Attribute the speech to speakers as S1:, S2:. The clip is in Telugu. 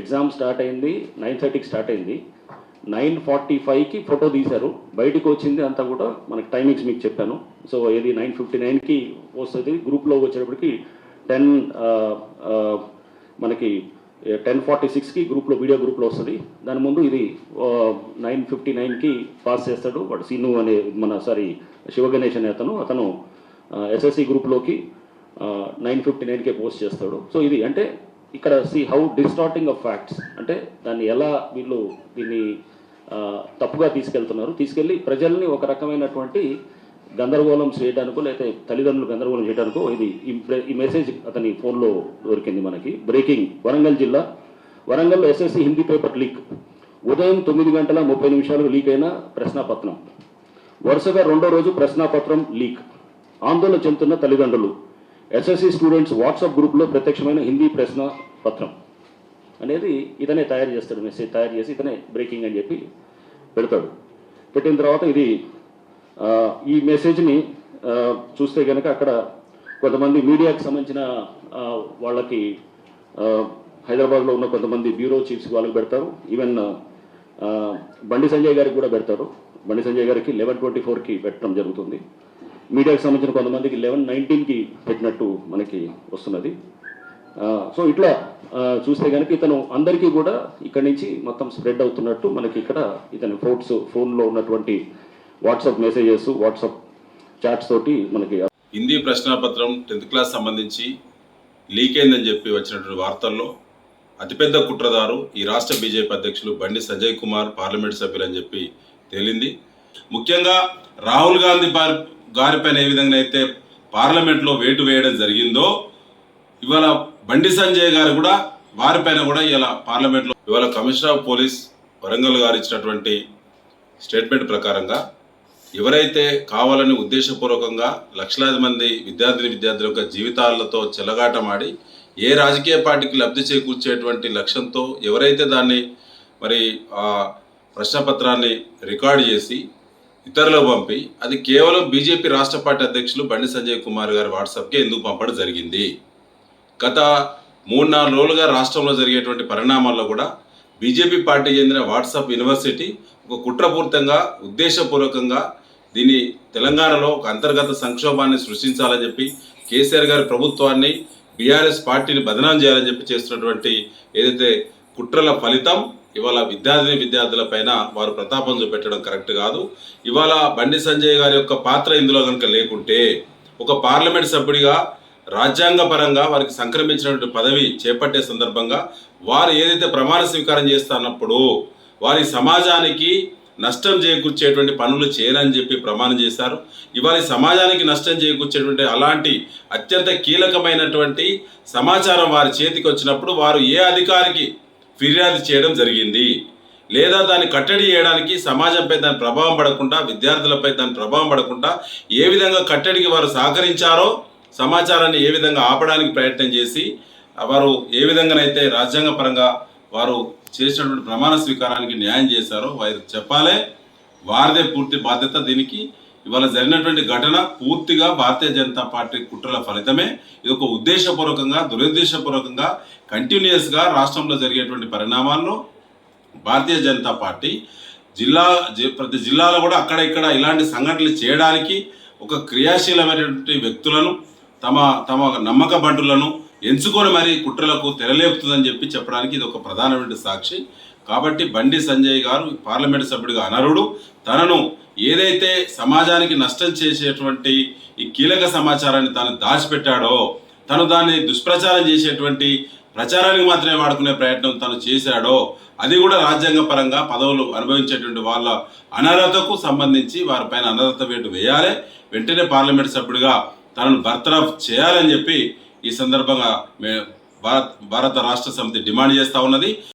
S1: ఎగ్జామ్ స్టార్ట్ అయింది నైన్ థర్టీకి స్టార్ట్ అయింది. నైన్ ఫార్టీ ఫైవ్కి ఫోటో తీశారు. బయటకు వచ్చింది అంతా కూడా మనకి టైమింగ్స్ మీకు చెప్పాను. సో ఇది నైన్ ఫిఫ్టీ నైన్కి వస్తుంది గ్రూప్లో వచ్చేటప్పటికి టెన్ మనకి టెన్ ఫార్టీ సిక్స్కి గ్రూప్లో వీడియో గ్రూప్లో వస్తుంది. దాని ముందు ఇది నైన్ ఫిఫ్టీ నైన్కి పాస్ చేస్తాడు. వాడు సీను అనే మన సారీ శివగణేష్ అనే అతను అతను ఎస్ఎస్సి గ్రూప్లోకి నైన్ ఫిఫ్టీ నైన్కే పోస్ట్ చేస్తాడు. సో ఇది అంటే ఇక్కడ see how distorting of facts అంటే దాన్ని ఎలా వీళ్ళు దీన్ని తప్పుగా తీసుకెళ్తున్నారు. తీసుకెళ్ళి ప్రజల్ని ఒక రకమైనటువంటి గందరగోళం చేయడానికో లేకపోతే తల్లిదండ్రులు గందరగోళం చేయడానికో ఇది ఈ ఈ మెసేజ్ అతని ఫోన్లో దొరికింది మనకి. బ్రేకింగ్ వరంగల్ జిల్లా. Warangal SSC Hindi paper leak. ఉదయం తొమ్మిది గంటల ముప్పై నిమిషాలకు లీక్ అయిన ప్రశ్నాపత్రం. వరుసగా రెండో రోజు ప్రశ్నాపత్రం లీక్. ఆందోళన చెందుతున్న తల్లిదండ్రులు. ఎస్ఎస్సి స్టూడెంట్స్ వాట్సాప్ గ్రూప్లో ప్రత్యక్షమైన హిందీ ప్రశ్న పత్రం అనేది ఇతనే తయారు చేస్తాడు మెసేజ్ తయారు చేసి ఇతనే బ్రేకింగ్ అని చెప్పి పెడతాడు. పెట్టిన తర్వాత ఇది ఈ మెసేజ్ని చూస్తే కనుక అక్కడ కొంతమంది మీడియాకి సంబంధించిన వాళ్ళకి హైదరాబాద్లో ఉన్న కొంతమంది బ్యూరో చీఫ్స్ వాళ్ళకి పెడతారు. ఈవెన్ బండి సంజయ్ గారికి కూడా పెడతారు. బండి సంజయ్ గారికి లెవెన్ ట్వంటీ ఫోర్కి పెట్టడం జరుగుతుంది. మీడియాకి సంబంధించిన కొంతమందికి లెవెన్ నైన్టీన్కి పెట్టినట్టు మనకి వస్తున్నది. సో ఇట్లా చూస్తే కనుక ఇతను అందరికీ కూడా ఇక్కడి నుంచి మొత్తం స్ప్రెడ్ అవుతున్నట్టు మనకి ఇక్కడ ఇతని ఫోన్స్ ఫోన్లో ఉన్నటువంటి వాట్సాప్ మెసేజెస్ వాట్సాప్ చాట్స్ తోటి మనకి
S2: హిందీ ప్రశ్నాపత్రం టెన్త్ క్లాస్ సంబంధించి లీక్ అయిందని చెప్పి వచ్చినటువంటి వార్తల్లో అతిపెద్ద కుట్రదారు ఈ రాష్ట్ర బీజేపీ అధ్యక్షులు బండి సంజయ్ కుమార్ పార్లమెంట్ సభ్యులు అని చెప్పి తేలింది. ముఖ్యంగా రాహుల్ గాంధీ గారిపైన ఏ విధంగా అయితే పార్లమెంట్లో వేటు వేయడం జరిగిందో ఇవాళ బండి సంజయ్ గారు కూడా వారిపైన కూడా ఇలా పార్లమెంట్లో ఇవాళ కమిషనర్ ఆఫ్ పోలీస్ వరంగల్ గారు ఇచ్చినటువంటి స్టేట్మెంట్ ప్రకారంగా ఎవరైతే కావాలని ఉద్దేశపూర్వకంగా లక్షలాది మంది విద్యార్థిని విద్యార్థుల యొక్క జీవితాలతో చెలగాటమాడి ఏ రాజకీయ పార్టీకి లబ్ధి చేకూర్చేటువంటి లక్ష్యంతో ఎవరైతే దాన్ని మరి ఆ ప్రశ్నపత్రాన్ని రికార్డు చేసి ఇతరులకు పంపి అది కేవలం బీజేపీ రాష్ట్ర పార్టీ అధ్యక్షులు బండి సంజయ్ కుమార్ గారి వాట్సాప్కి ఎందుకు పంపడం జరిగింది? గత మూడు నాలుగు రోజులుగా రాష్ట్రంలో జరిగేటువంటి పరిణామాల్లో కూడా బీజేపీ పార్టీ చెందిన వాట్సాప్ యూనివర్సిటీ ఒక కుట్రపూరితంగా ఉద్దేశపూర్వకంగా దీన్ని తెలంగాణలో ఒక అంతర్గత సంక్షోభాన్ని సృష్టించాలని చెప్పి కేసీఆర్ గారి ప్రభుత్వాన్ని బీఆర్ఎస్ పార్టీని బదనాం చేయాలని చెప్పి చేస్తున్నటువంటి ఏదైతే కుట్రల ఫలితం ఇవాళ విద్యార్థిని విద్యార్థుల పైన వారు ప్రతాపం చూపెట్టడం కరెక్ట్ కాదు. ఇవాళ బండి సంజయ్ గారి యొక్క పాత్ర ఇందులో కనుక లేకుంటే ఒక పార్లమెంట్ సభ్యుడిగా రాజ్యాంగపరంగా వారికి సంక్రమించినటువంటి పదవి చేపట్టే సందర్భంగా వారు ఏదైతే ప్రమాణ స్వీకారం చేస్తున్నప్పుడు వారి సమాజానికి నష్టం చేకూర్చేటువంటి పనులు చేయరని చెప్పి ప్రమాణం చేశారు. ఇవాళ సమాజానికి నష్టం చేకూర్చేటువంటి అలాంటి అత్యంత కీలకమైనటువంటి సమాచారం వారి చేతికి వచ్చినప్పుడు వారు ఏ అధికారికి ఫిర్యాదు చేయడం జరిగింది. లేదా దాన్ని కట్టడి చేయడానికి సమాజంపై దాని ప్రభావం పడకుండా విద్యార్థులపై దాని ప్రభావం పడకుండా ఏ విధంగా కట్టడికి వారు సహకరించారో సమాచారాన్ని ఏ విధంగా ఆపడానికి ప్రయత్నం చేసి వారు ఏ విధంగానైతే రాజ్యాంగపరంగా వారు చేసినటువంటి ప్రమాణ స్వీకారానికి న్యాయం చేశారో వారు చెప్పాలే. వారిదే పూర్తి బాధ్యత దీనికి. ఇవాళ జరిగినటువంటి ఘటన పూర్తిగా భారతీయ జనతా పార్టీ కుట్రల ఫలితమే. ఇది ఒక ఉద్దేశపూర్వకంగా దురుద్దేశపూర్వకంగా కంటిన్యూస్గా రాష్ట్రంలో జరిగేటువంటి పరిణామాల్లో భారతీయ జనతా పార్టీ జిల్లా ప్రతి జిల్లాలో కూడా అక్కడ ఇక్కడ ఇలాంటి సంఘటనలు చేయడానికి ఒక క్రియాశీలమైనటువంటి వ్యక్తులను తమ తమ నమ్మక బంటులను ఎంచుకొని మరి కుట్రలకు తెరలేపుతుందని చెప్పి చెప్పడానికి ఇది ఒక ప్రధానమైన సాక్షి. కాబట్టి బండి సంజయ్ గారు పార్లమెంట్ సభ్యుడిగా అనర్హుడు తనను ఏదైతే సమాజానికి నష్టం చేసేటువంటి ఈ కీలక సమాచారాన్ని తాను దాచిపెట్టాడో తను దాన్ని దుష్ప్రచారం చేసేటువంటి ప్రచారానికి మాత్రమే వాడుకునే ప్రయత్నం తను చేశాడో అది కూడా రాజ్యాంగ పరంగా పదవులు అనుభవించేటువంటి వాళ్ళ అనర్హతకు సంబంధించి వారిపైన అనర్హత వేటు వేయాలి. వెంటనే పార్లమెంట్ సభ్యుడిగా తనను బర్తరఫ్ చేయాలని చెప్పి ఈ సందర్భంగా భారత భారత్ భారత రాష్ట్ర సమితి డిమాండ్ చేస్తూ ఉన్నది.